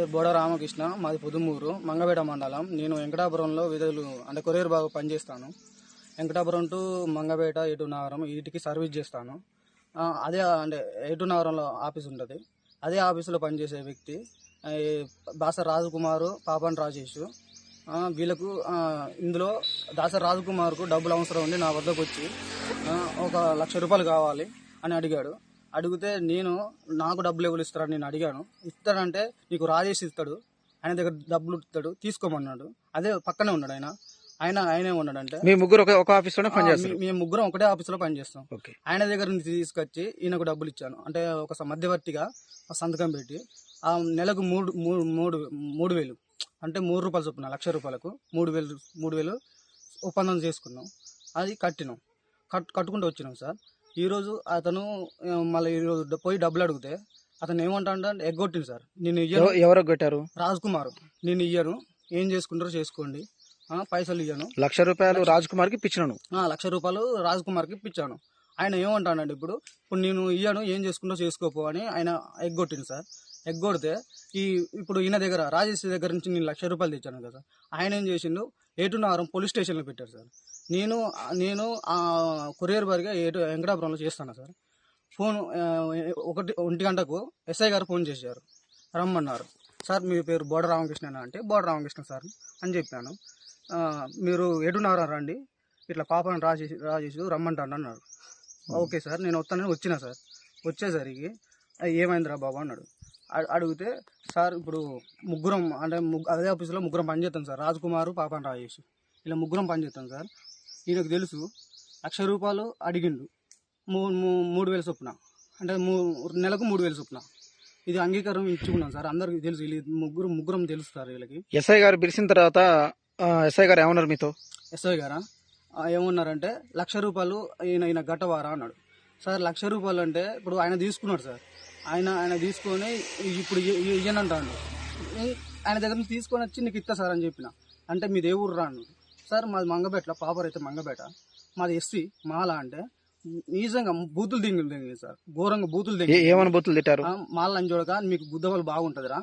పేరు బోడ రామకృష్ణ మాది పుదుమూరు మంగపేట మండలం. నేను వెంకటాపురంలో విధులు అంటే కొరియర్ బాగా పనిచేస్తాను. వెంకటాపురం టు మంగపేట ఎటు నగరం వీటికి సర్వీస్ చేస్తాను. అదే అంటే ఎటు నగరంలో ఆఫీస్ ఉంటుంది. అదే ఆఫీసులో పనిచేసే వ్యక్తి దాస రాజకుమారు పాపన్ రాజేష్. వీళ్ళకు ఇందులో దాస రాజకుమార్కు డబ్బులు అవసరం ఉండి నా వద్దకు వచ్చి ఒక లక్ష రూపాయలు కావాలి అని అడిగాడు. అడిగితే నేను నాకు డబ్బులు ఎవరు ఇస్తారని నేను అడిగాను. ఇస్తాడంటే నీకు రాజేష్ ఇస్తాడు ఆయన దగ్గర డబ్బులు ఇస్తాడు తీసుకోమన్నాడు. అదే పక్కనే ఉన్నాడు ఆయన. ఆయన ఆయనే ఉన్నాడంటే మీ ముగ్గురు ఒక ఒక ఆఫీస్లోనే ఆ, పనిచేస్తారు. మీ- మేము ముగ్గురం ఒకటే ఆఫీసులో పనిచేస్తాం. ఓకే. ఆయన దగ్గర నుంచి తీసుకొచ్చి ఈయనకు డబ్బులు ఇచ్చాను. అంటే ఒక మధ్యవర్తిగా ఒక సంతకం పెట్టి ఆ నెలకు మూడు మూడు మూడు మూడు వేలు. అంటే మూడు రూపాయలు చొప్పున లక్ష రూపాయలకు మూడు వేలు మూడు వేలు ఒప్పందం చేసుకున్నాం. అది కట్టినాం. కట్ కట్టుకుంటూ వచ్చినాం సార్. ఈరోజు అతను మళ్ళీ ఈరోజు పోయి డబ్బులు అడిగితే అతను ఏమంటాడంటే ఎగ్గొట్టింది సార్. నేను ఇయ్యను. ఎవ- ఎవరికి కొట్టారు రాజ్ కుమార్ నేను ఇయ్యను. ఏం చేసుకుంటారో చేసుకోండి. పైసలు ఇయ్యను. లక్ష రూపాయలు రాజ్ కుమార్కి పిచ్చినాను లక్ష రూపాయలు రాజ్ కుమార్కి ఇప్పించాను. ఆయన ఏమంటాడండి ఇప్పుడు ఇప్పుడు నేను ఇయ్యాను ఏం చేసుకుంటో చేసుకోపో అని ఆయన ఎగ్గొట్టింది సార్. ఎగ్గొడితే ఈ ఇప్పుడు ఈయన దగ్గర రాజేష్ దగ్గర నుంచి నేను లక్ష రూపాయలు తెచ్చాను కదా. ఆయన ఏం చేసిండు ఏటునారం పోలీస్ స్టేషన్లో పెట్టారు సార్. నేను నేను కొరియర్ బారిగా ఏటు వెంకటాపురంలో చేస్తాను సార్. ఫోన్ ఒకటి ఒంటి గంటకు ఎస్ఐ గారు ఫోన్ చేశారు. రమ్మన్నారు. సార్ మీ పేరు బోడ రామకృష్ణ అంటే బోడ రామకృష్ణ సార్ అని చెప్పాను. మీరు ఎటున్నారా రండి. ఇట్లా పాపని రాజేసి రాజేసి రమ్మంటాను అన్నాడు ఓకే సార్ నేను వస్తానని వచ్చిన సార్. వచ్చేసరికి ఏమైందిరా బాబు? అన్నాడు. అడిగితే సార్ ఇప్పుడు ముగ్గురం అంటే ముగ్గు- అదే ఆఫీసులో ముగ్గురం పనిచేస్తాం సార్. రాజ్ కుమార్ పాపని రాజేష్ ఇలా ముగ్గురం పనిచేస్తాం సార్. ఈయనకు తెలుసు లక్ష రూపాయలు అడిగిండు. మూ- మూ- మూడు వేలు చొప్పున. అంటే మూ నెలకు మూడు వేలు చొప్పున. ఇది అంగీకారం ఇచ్చుకున్నాం సార్. అందరికి తెలుసు. వీళ్ళు ముగ్గురు ముగ్గురం తెలుసు సార్ వీళ్ళకి. ఎస్ఐ గారు పిలిచిన తర్వాత ఎస్ఐ గారు ఏమన్నారు మీతో? ఎస్ఐ గారా? ఏమన్నారంటే లక్ష రూపాయలు ఈయన ఈయన గట్టవారా అన్నాడు. సార్ లక్ష రూపాయలు అంటే ఇప్పుడు ఆయన తీసుకున్నాడు సార్. ఆయన ఆయన తీసుకొని ఇప్పుడు ఇయ్యనంటాడు. ఆయన దగ్గర నుంచి తీసుకొని వచ్చి నీకు ఇస్తా సార్ అని చెప్పిన. అంటే మీది ఏ ఊరు రాను సార్ మాది మంగపేట పాపర్ అయితే మంగపేట. మాది ఎస్సీ మాల అంటే నిజంగా బూతులు దింగి దింగి సార్. ఘోరంగా బూతులు దింగి ఏమని బుద్ధులు తిట్టారు? ఆ, మా లంజోడక మీకు బుద్ధవాళ్ళు బాగుంటుందిరా.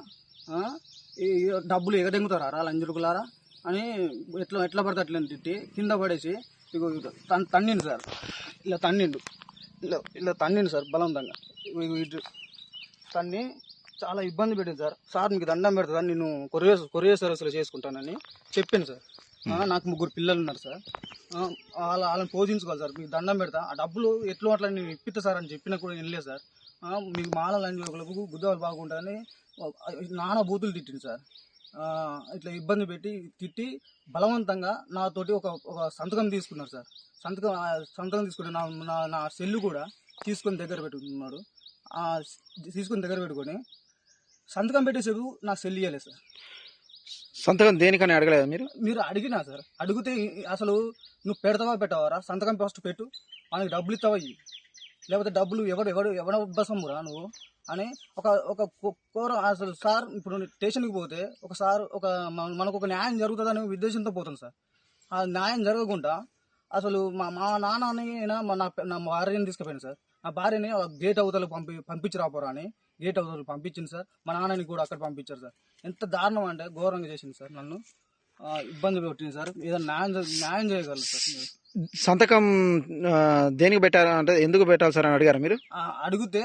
డబ్బులు ఎగదెంగుతారా? రా లంజుడుకులారా అని ఎట్లా ఎట్లా పడితే అట్లా తిట్టి కింద పడేసి ఇగో ఇగో తన్- తన్నిండు సార్. ఇలా తన్నిండు. ఇలా ఇలా తన్నిండు సార్ బలవంతంగా. ఇటు తన్ని చాలా ఇబ్బంది పెట్టింది సార్. సార్ మీకు దండం పెడతా నేను కొరియర్ కొరియర్ సర్వీస్లో చేసుకుంటానని చెప్పాను సార్. నాకు ముగ్గురు పిల్లలు ఉన్నారు సార్. వాళ్ళ వాళ్ళని పోషించుకోవాలి సార్. మీకు దండం పెడతా. ఆ డబ్బులు ఎట్లా అట్లా నేను ఇప్పిస్తా సార్ అని చెప్పినా కూడా వినలేదు సార్. మీకు మాలని లంజోకులకు గుద్దవాళ్ళు బాగుంటుందని నానా బూతులు తిట్టింది సార్. ఇట్లా ఇబ్బంది పెట్టి తిట్టి బలవంతంగా నాతోటి ఒక ఒక సంతకం తీసుకున్నారు సార్. సంతకం ఆ సంతకం తీసుకుంటే నా నా నా సెల్లు కూడా తీసుకొని దగ్గర పెట్టుకున్నాడు. తీసుకొని దగ్గర పెట్టుకొని సంతకం పెట్టేసేపు నా సెల్ ఇవ్వలేదు సార్. సంతకం దేనికని అడగలేదా మీరు? మీరు అడిగినా సార్. అడిగితే అసలు నువ్వు పెడతావా పెట్టావారా? సంతకం ఫస్ట్ పెట్టు. మనకి డబ్బులు ఇస్తావా ఇయ్యి. లేకపోతే డబ్బులు ఎవడు ఎవడు ఎవడ బసమురా నువ్వు అని ఒక ఒక కో- కోర అసలు సార్ ఇప్పుడు స్టేషన్కి పోతే ఒక సార్ ఒక మనకు ఒక న్యాయం జరుగుతుందని ఉద్దేశంతో పోతుంది సార్. ఆ న్యాయం జరగకుండా అసలు మా మా నాన్నని అయినా మా నా నా భార్యని తీసుకుపోయాను సార్. నా భార్యని గేట్ అవతలకు పంపి పంపించి రాపోరా అని గేట్ అవతలకు పంపించింది సార్. మా నాన్నని కూడా అక్కడ పంపించారు సార్. ఎంత దారుణం అంటే ఘోరంగా చేసింది సార్ నన్ను. ఇబ్బంది పెట్టింది సార్. ఏదైనా న్యాయం చేయగలరు సార్. సంతకం దేనికి పెట్టారు అంటే ఎందుకు పెట్టాలి సార్ అని అడిగారా మీరు? అడిగితే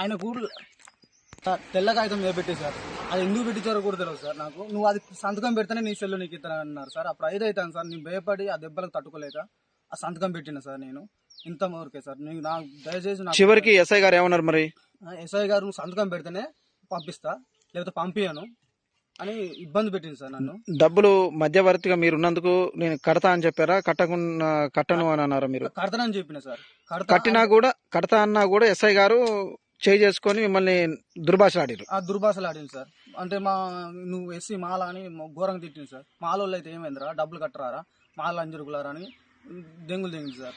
ఆయన కూడా సార్, తెల్ల కాగితం మీద పెట్టేశారు అది ఎందుకు పెట్టించారో కూడా తెలియదు సార్ నాకు. నువ్వు అది సంతకం పెడితేనే నీ సెల్లు నీకు ఇస్తాను అన్నారు సార్. అప్పుడు ఐదు అవుతాను సార్. నేను భయపడి ఆ దెబ్బలకు తట్టుకోలేక ఆ సంతకం పెట్టిన సార్ నేను. ఇంత వరకే సార్. నీకు నాకు దయచేసి చివరికి ఎస్ఐ గారు ఏమన్నారు మరి? ఎస్ఐ గారు సంతకం పెడితేనే పంపిస్తా లేకపోతే పంపియను అని ఇబ్బంది పెట్టింది సార్ నన్ను. డబ్బులు మధ్యవర్తిగా మీరు ఉన్నందుకు నేను కడతా అని చెప్పారా? కట్టకుండా కట్టను అని అన్నారా మీరు? కడతానని చెప్పిన సార్. కట్టినా కూడా కడతా అన్నా కూడా ఎస్ఐ గారు చేయి చేసుకొని మిమ్మల్ని దుర్భాషలాడారు. ఆ దుర్భాషలు ఆడింది సార్. అంటే మా నువ్వు ఎస్సీ మాల అని ఘోరంగా తిట్టింది సార్. మాలోళ్ళు అయితే ఏమైందిరా? డబ్బులు కట్టరారా? మాల అంజరుగులారా అని దెంగులు దెంగింది సార్.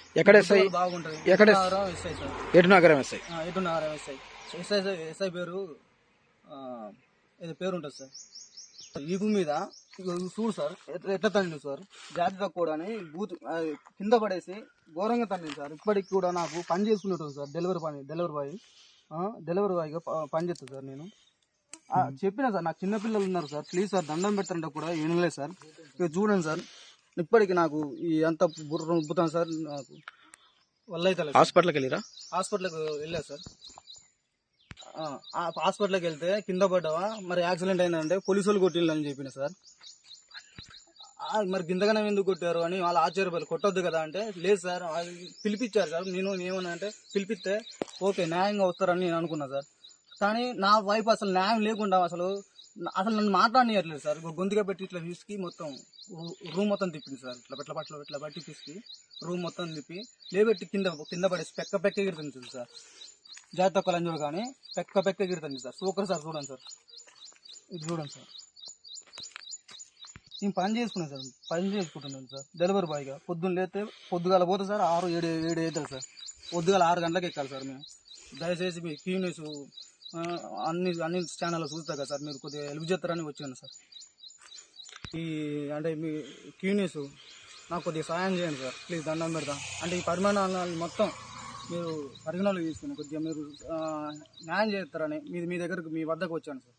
బాగుంటది. ఎక్కడ ఎస్ఐ సార్. ఎటు నగరం ఎస్ఐ? ఎస్ఐ. ఎస్ఐ ఎస్ఐ పేరు ఏదో పేరు ఉంటుంది సార్. ఈపు మీద చూడు సార్ ఎట్లా తన్నింది సార్? జాతి తక్కువ అని బూత్ కింద పడేసి ఘోరంగా తన్నింది సార్. ఇప్పటికి కూడా నాకు పని చేసుకునేటోడు సార్ డెలివరీ పని డెలివరీ బాయ్. డెలివరీ బాయ్గా పని చేస్తాను సార్ నేను. చెప్పినా సార్ నాకు చిన్నపిల్లలు ఉన్నారు సార్. ప్లీజ్ సార్ దండం పెట్టండి కూడా వినలేదు సార్. ఇక చూడండి సార్. ఇప్పటికి నాకు ఈ అంత బుర్ర ఉబ్బుతాను సార్ నాకు వల్ల అయితే. హాస్పిటల్కి వెళ్ళిరా? హాస్పిటల్కి వెళ్ళా సార్. హాస్పిటల్కి వెళ్తే కింద పడ్డావా? మరి యాక్సిడెంట్ అయిందంటే పోలీసు వాళ్ళు కొట్టిల్లు అని చెప్పిన సార్. మరి గింతగానే ఎందుకు కొట్టారు అని వాళ్ళు ఆశ్చర్యపోయారు కొట్టొద్దు కదా అంటే లేదు సార్ పిలిపించారు సార్. నేను ఏమన్నా అంటే పిలిపిస్తే ఓకే న్యాయంగా వస్తారని నేను అనుకున్నా సార్. కానీ నా వైపు అసలు న్యాయం లేకుండా అసలు అసలు నన్ను మాట్లాడనియట్లేదు సార్. గొంతుగా పెట్టి ఇట్లా తీసుకు మొత్తం రూమ్ మొత్తం తిప్పింది సార్. ఇట్లా ఇట్లా పట్ల ఇట్లా బట్టి తీసుకు రూమ్ మొత్తం తిప్పి లేబెట్టి కింద కింద పడేసి పెక్క పెక్క ఎగురుతుంది సార్. జాగ్రత్త లంజోడు కానీ పెక్క పెక్క ఎగురుతుంది సార్. సూపర్ సార్ చూడండి సార్. ఇది చూడండి సార్. నేను పని చేసుకున్నాను సార్. పని చేసుకుంటున్నాను సార్. డెలివరీ బాయ్గా. పొద్దున్న లేతే పొద్దుగాల పోతే సార్ ఆరు ఏడు ఏడు అవుతుంది సార్. పొద్దుగాల ఆరు గంటలకు ఎక్కాలి సార్ మేము. దయచేసి మీ క్యూ అన్ని అన్ని ఛానల్లో చూస్తా కదా సార్ మీరు కొద్దిగా హెల్ప్ చేస్తారని వచ్చాను సార్. ఈ అంటే మీ క్యూనిస్ నాకు కొద్దిగా సాయం చేయండి సార్ ప్లీజ్ దండం పెడతా. అంటే ఈ పరిమాణాలను మొత్తం మీరు పరిగణలో తీసుకుని కొద్దిగా మీరు న్యాయం చేస్తారని మీ మీ దగ్గరకు మీ వద్దకు వచ్చాను సార్.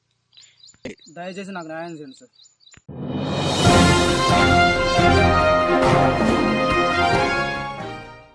దయచేసి నాకు న్యాయం చేయండి సార్.